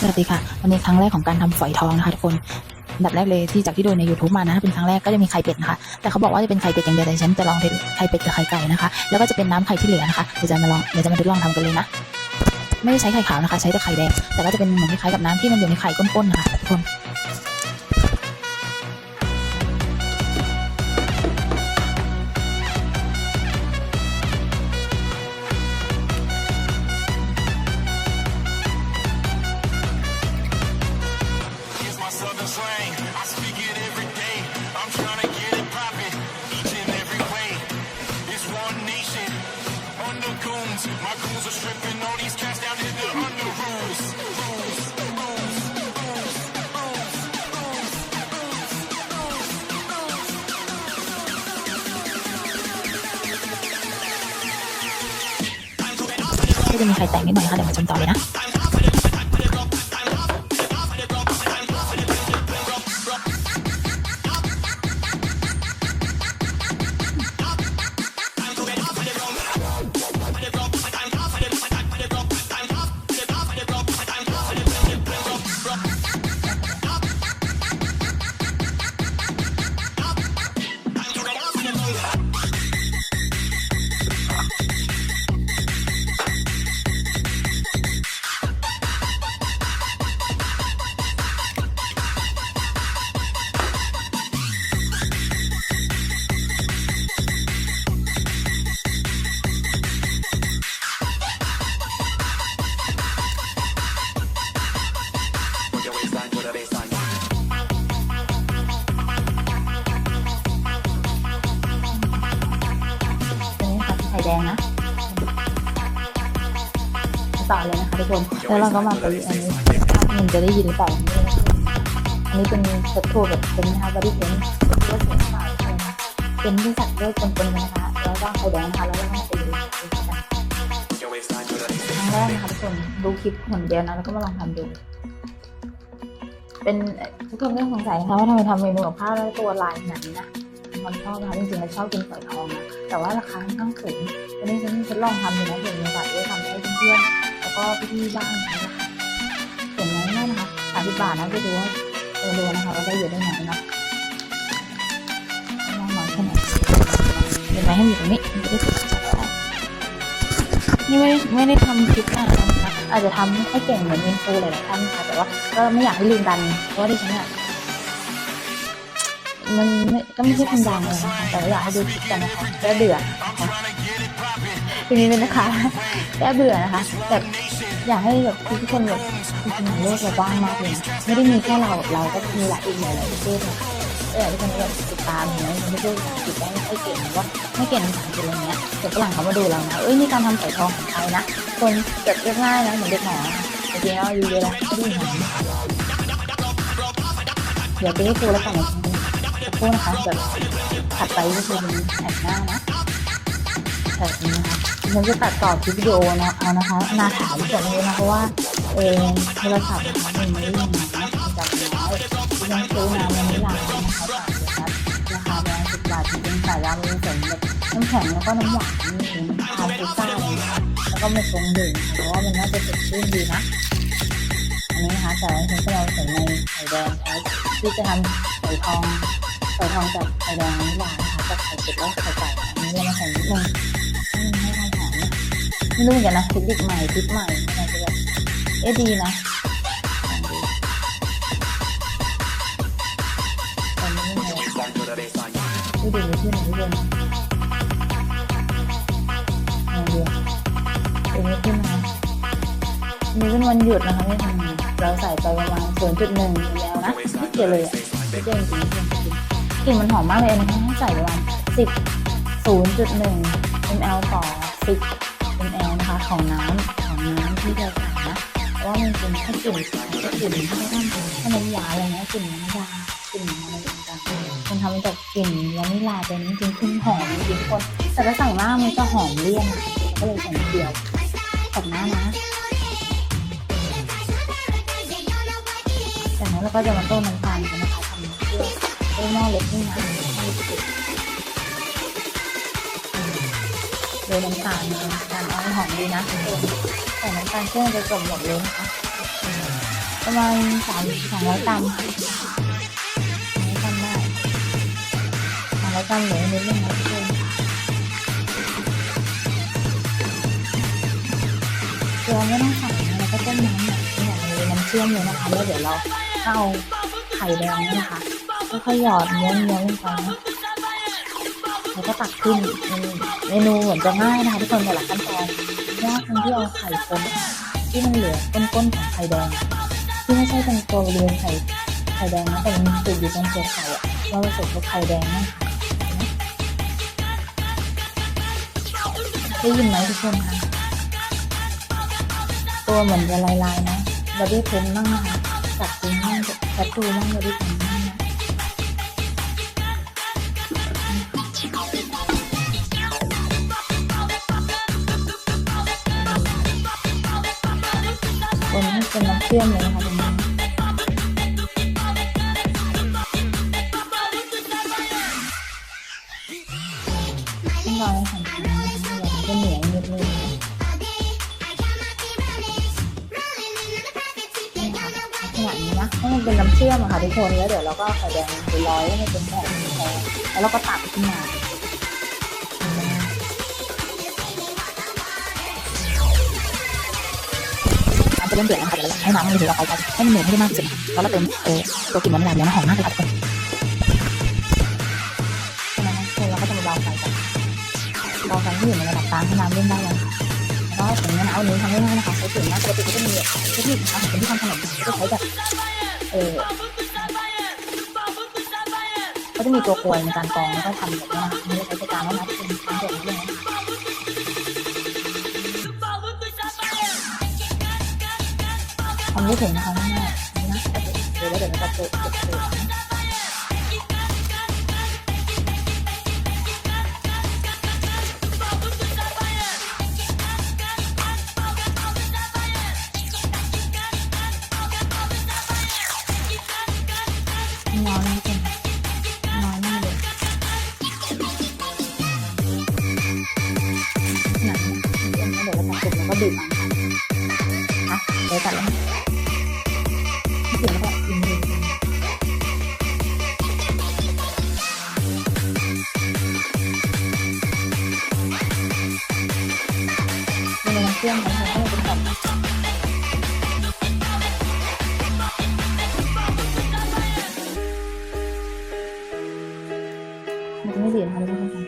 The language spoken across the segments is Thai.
สวัสดีค่ะ วันนี้ครั้งแรกของการทำฝอยทองนะคะทุกคนอันดับแรกเลยที่จากที่ดูใน YouTube มานะเป็นครั้งแรกก็จะมีไข่เป็ดนะคะ แต่เขาบอกว่าจะเป็นไข่เป็ดอย่างเดียวแต่ฉันจะลองเป็นไข่เป็ดกับไข่ไก่นะคะ แล้วก็จะเป็นน้ำไข่ที่เหลือนะคะเดี๋ยวจะมาลองเดี๋ยวจะมาทดลองทำกันเลยนะ ไม่ได้ใช้ไข่ขาวนะคะ ใช้แต่ไข่แดงแต่ก็จะเป็นเหมือนคล้ายกับน้ำที่มันอยู่ในไข่ก้นๆนะคะทุกคน จะมีใครแต่งนิดหน่อยนะคะเดี๋ยวมาชมต่อเลยนะ งนะต่อเลยนะคะทุกคน แล้วเราก็มาไปอันนี้มันจะได้ยินหรือเปล่าอันนี้เป็นเซ็ตโทแบบเป็นนะคะบริเวณเสียงสาเป็นที่สักด้วยปนๆนนะคะแล้วก็ไข่แดงนะคะแล้วก็มาตีครั้งแรกนะคะทุกคนดูคลิปหนเดียวนะแล้วก็มาลองทำดู เป็นทุกคนไม่ต้องสงสัยนะคะว่าทำไมทำเมนูกับข้าวแล้วตัวลายขนาดนี้นะเป็นคนชอบนะคะจริงๆเราชอบกินฝอยทองนะแต่ว่าราคาค่อนข้างสูง วันนี้ฉันทดลองทำดูนะเผื่อมีโอกาสได้ทำให้เพื่อนๆแล้วก็พี่ๆบ้างนะคะเห็นไหมแม่นะคะสามสิบบาทนะจะดูว่าเออดูนะคะว่าได้เยอะได้น้อยเนาะมากน้อยแค่ไหนเห็นไหมให้อยู่ตรงนี้มันจะได้ติดนี่ไม่ไม่ได้ทำคลิปอะนะคะอาจจะทำไม่ค่อยเก่งเหมือนอินฟูหลายๆท่านนะคะแต่ว่าก็ไม่อยากให้ลืมกันเพราะว่าดิฉันเนี่ยมันไม่ก็ไม่ใช่คนดังเลยนะคะแต่อยากให้ดูคลิปกันนะคะแก้เบื่อนะคะ ทีนี้เลยนะคะแก้เบื่อนะคะแบบอยากให้แบบทุกคนแบบจริงๆโลกเราว่างมากเลยนะไม่ได้มีแค่เราเราก็มีหลายอีกหลายประเทศนะคะก็อยากให้ทุกคนแบบติดตามเห็นไหมคนที่พูดภาษาอังกฤษได้ไม่ค่อยเก่งว่าไม่เก่งภาษาอังกฤษอะไรเงี้ยเดี๋ยวฝรั่งเขามาดูเรานะเอ้ยนี่การทำไก่ทองของไทยนะคนเก็บเรียบง่ายนะเหมือนเด็กหมอนะจริงๆแล้วอยู่เยอะแล้วดีหอมเดี๋ยวไปให้ครูแล้วกันนะสักครู่นะคะเดี๋ยวถัดไปก็คือเป็นแอดหน้านะแบบนี้นะคะ ฉันจะตัดต่อคลิปวิดีโอนะเอานะคะนาถามส่วนนี้นะเพราะว่าเออโทรศัพท์มันไม่ได้ยินนะจากน้อยที่ยังซื้อมามันไม่ลานะคะจากเดรัสราคาประมาณสิบบาทจริงๆสายยามีผสมแบบน้ำแข็งแล้วก็น้ำหวานนี่เองทานพิซซ่าแล้วก็มาชงดื่มเพราะว่ามันน่าจะสดชื่นดีนะอันนี้นะคะแต่ว่าฉันก็เราใส่ในไข่แดงใช้ที่จะทำไข่ทองไข่ทองจากไข่แดงนี่หวานนะคะจากไข่เป็ดแล้วไข่ไก่อันนี้เรามาใส่นิดนึง ไม่รู้เหมือนกันนะเทคนิคใหม่ทริปใหม่อะไรจะแบบเอ๊ะดีนะลองดูตอนนี้ไม่ Put your waistline to the baseline. ไม่ดูที่ไหนเรียนลองดูเป็นไม่ขึ้นมาอันนี้เป็นวันหยุดนะคะไม่ทำงานเราใส่ไปประมาณ0.1แล้วนะนิดเดียวเลยอะไม่เจ๋งจริงจริงจริงกลิ่นมันหอมมากเลยอันนี้ให้ใส่ประมาณสิบศูนย์จุดหนึ่ง ml ต่อสิบ ml นะคะของน้ำของน้ำที่เราใส่นะเพราะว่ามันเป็นแค่กลิ่นแค่กลิ่นที่ไม่ต้องขนมหวานอะไรเงี้ยกลิ่นน้ำยากลิ่นอะไรต่างๆมันทำมาจากกลิ่นวานิลลาเป็นจริงๆคือหอมจริงๆทุกคนแต่ถ้าใส่มากมันจะหอมเลี่ยนอะก็เลยใส่นิดเดียวแต่หน้านะจากนั้นเราก็จะมาต้มน้ำตาลกันนะคะทำเพื่อไอ้หม้อเล็กนี่นะโด น้ำตาลน้ำตาลเอาให้หอมดีนะใส่น้ำตาลเครื่องไปกลบหมดเลยนะคะประมาณสามสองร้อยกรัมสองร้อยกรัมได้สองร้อยกรัมเหลือนิดนึงนะทุกคนเราไม่ต้องใส่นะเราก็ต้มน้ำแบบนี้อย่างนี้น้ำเชื่อมเลยนะคะแล้วเดี๋ยวเราเอาไข่แดงนะคะค่อยๆหยอดม้วนๆลงไปนะ แล้วก็ตักขึ้นเมนูเหมือนจะง่ายนะคะทุกคนแต่ละขั้นตอนยากตรงที่เอาไข่คนที่มันเหลือก้นๆของไข่แดงที่ไม่ใช่ตรงตัวบริเวณไข่ไข่แดงนะแต่มันติดอยู่ตรงตัวไข่อะเราผสมกับไข่แดงนะคะได้ยินไหมทุกคนคะตัวเหมือนจะลายๆนะบอดี้เพนบ้างนะคะจับดูบ้างจับดูบ้างบอดี้เพนบ้างนะคน เป็นน้ำเชื่อมเลยนะคะตรงนี้ต้องรอให้สำคัญนะคะอย่าให้เหนียวนิดนึงนะนี่ค่ะลักษณะนี้นะให้มันเป็นน้ำเชื่อมอะค่ะทุกคนแล้วเดี๋ยวเราก็เอาไข่แดงไปร้อยให้มันเป็นแผ่นแผ่นแล้วเราก็ตักขึ้นมา เริ่มเดือดแล้วนะคะเดี๋ยวให้น้ำมันเดือดเราไปให้มันเหนียให้ได้มากที่สุดแล้วเราเติมเออตัวกลิ่นวานิลลาเนี่ยมันหอมมากเลยค่ะทุกคนเราก็จะมาเบาไฟกันเบาไฟที่อยู่ในระดับกลางให้น้ำเล่นได้เลยแล้วก็ถึงนี้นะเอานิ้วทำง่ายๆนะคะใช้ถุงนะปกติก็จะมีเทคนิคนะคะคนที่ทำขนมก็ใช้แบบเออก็จะมีตัวกลวยในการกรองแล้วก็ทำแบบนี้นะคะนี่เรใช้ในการแล้วนะที่เป็นทางเด็ดเรื่องนี้ทำด้วยถุงนะคะง่ายๆนี่นะเดี๋ยวแล้วเดี๋ยวจะเปิดเปิดเปิดนะน้อยนิดนึงน้อยมากเลยหนเดี๋ยวเราทำเสร็จแล้วก็บีบ พื่อมของเขาให้เป็นแบบมันจะไม่ดีนะคะทุกคน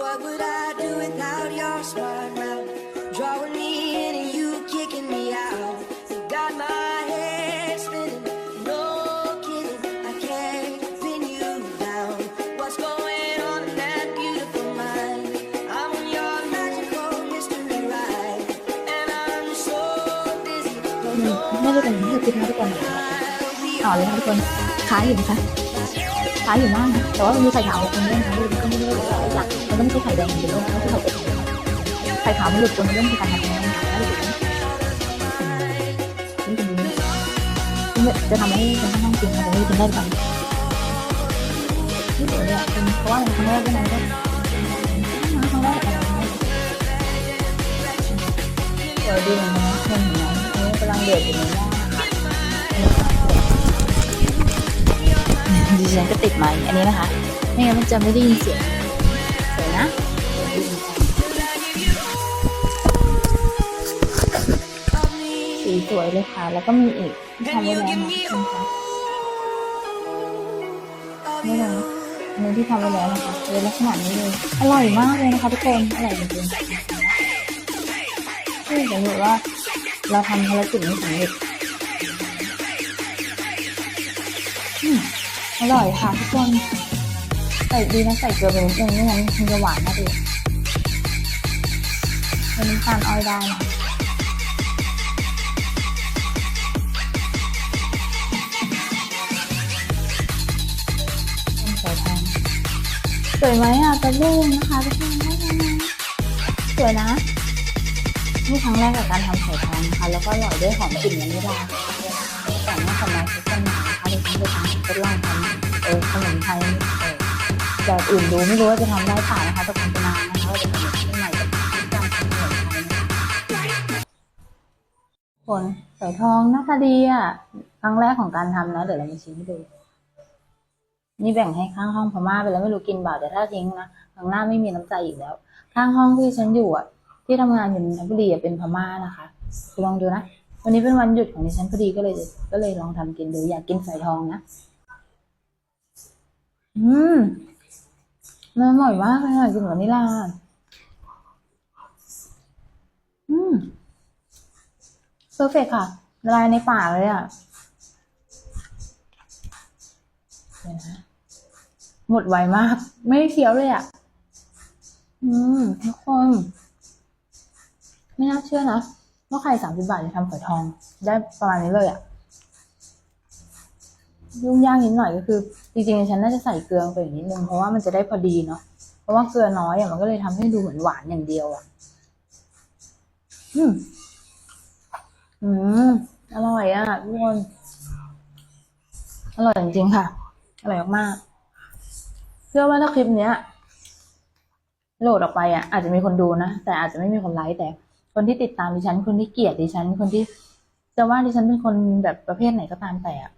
What would I do without your smart mouth? ต่อเลยค่ะทุกคนค้ายอยู่นะคะค้ายอยู่มากนะแต่ว่ามันมีไข่ขาวตรงนี้นะมันก็ไม่ได้หลักมันก็ไม่ใช่ไข่แดงเป็นเรื่องที่เราเป็นไข่ขาวมันหลุดตรงเรื่องของการทำงานนะคะนี่เป็นนี่จะทำให้เป็นข้างจริงนะนี่เป็นได้กันนี่เดี๋ยวเนี่ยเป็นเพราะว่าครั้งแรกด้วยนะ ฉันก็ติดไม้อันนี้นะคะไม่งั้นมันจะไม่ได้ยินเสียงสวยนะสีสวยเลยค่ะ แล้วก็มีอีกที่ทำไว้แล้วนะคุณคะนี่เลยอันนี้ที่ทำไว้แล้วนะคะเลยลักษณะนี้เลยอร่อยมากเลยนะคะทุกคนอร่อยจริงๆนี่จะรู้ว่าเราทำภารกิจนี้สำเร็จ อร่อยค่ะทุกคนใส่ดีนะใส่เกลือไปนิดนึงไม่งั้นมันจะหวานมากเลยเป็นน้ำตาลอ้อยได้นะต้นสายทองสวยไหมอะตะลุ่งนะคะทุกคนสวยนะนี่ครั้งแรกกับการทำไข่ทองนะคะ แล้วก็อร่อยด้วยหอมกลิ่นวานิลลาแต่งหน้าสมัยทุกคนนะคะดิฉัน จะทำทดลองทำเออขนมไทยเออแบบอื่นดูไม่รู้ว่าจะทำได้เปล่านะคะแต่คงจะนานนะคะว่าจะทำแบบใหม่กับการทำขนมไทยคะผลใส่ทองหน้าตาดีอะครั้งแรกของการทำนะเดี๋ยวเรามาชิมให้ดู นี่แบ่งให้ข้างห้องพม่าไปแล้วไม่รู้กินเปล่าแต่ถ้าทิ้งนะครั้งหน้าไม่มีน้ำใจอีกแล้ว ข้างห้องที่ฉันอยู่อะ ที่ทำงานอยู่นนทบุรีเป็นพม่านะคะลองดูนะ วันนี้เป็นวันหยุดของดิฉันพอดีก็เลย ก็เลยลองทำกินดูอยากกินใส่ทองนะ อืมมันอร่อยมากเลยอะกินกับนิลาอืมเพอร์เฟกค่ะละลายในปากเลยอะเดี๋ยวนะหมดไวมาก ไม่ได้เคี้ยวเลยอะ อืมทุกคน ไม่น่าเชื่อนะ ว่าใครสามสิบบาทจะทำฝอยทอง ได้ประมาณนี้เลยอะยุ่งยากนิดหน่อยก็คือ จริงๆฉันน่าจะใส่เกลือไปอีกนิดนึงเพราะว่ามันจะได้พอดีเนาะเพราะว่าเกลือน้อยอะมันก็เลยทำให้ดูเหมือนหวานอย่างเดียวอะอืมอืมอร่อยอะทุกคนอร่อยจริงๆค่ะอร่อยมากๆเชื่อว่าถ้าคลิปเนี้ยโหลดออกไปอะอาจจะมีคนดูนะ แต่อาจจะไม่มีคนไลค์แต่ คนที่ติดตามดิฉัน คนที่เกลียดดิฉัน คนที่จะว่าดิฉันเป็นคนแบบประเภทไหนก็ตามแต่อะ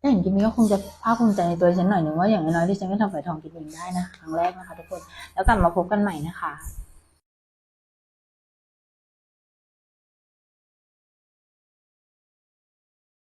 ถ้าเห็นคลิปนี้ก็คงจะภาคภูมิใจในตัวดิฉันหน่อยหนึ่งว่าอย่างน้อยๆดิฉันก็ทำฝอยทองกินเองได้นะครั้งแรกนะคะทุกคน แล้วกลับมาพบกันใหม่นะคะ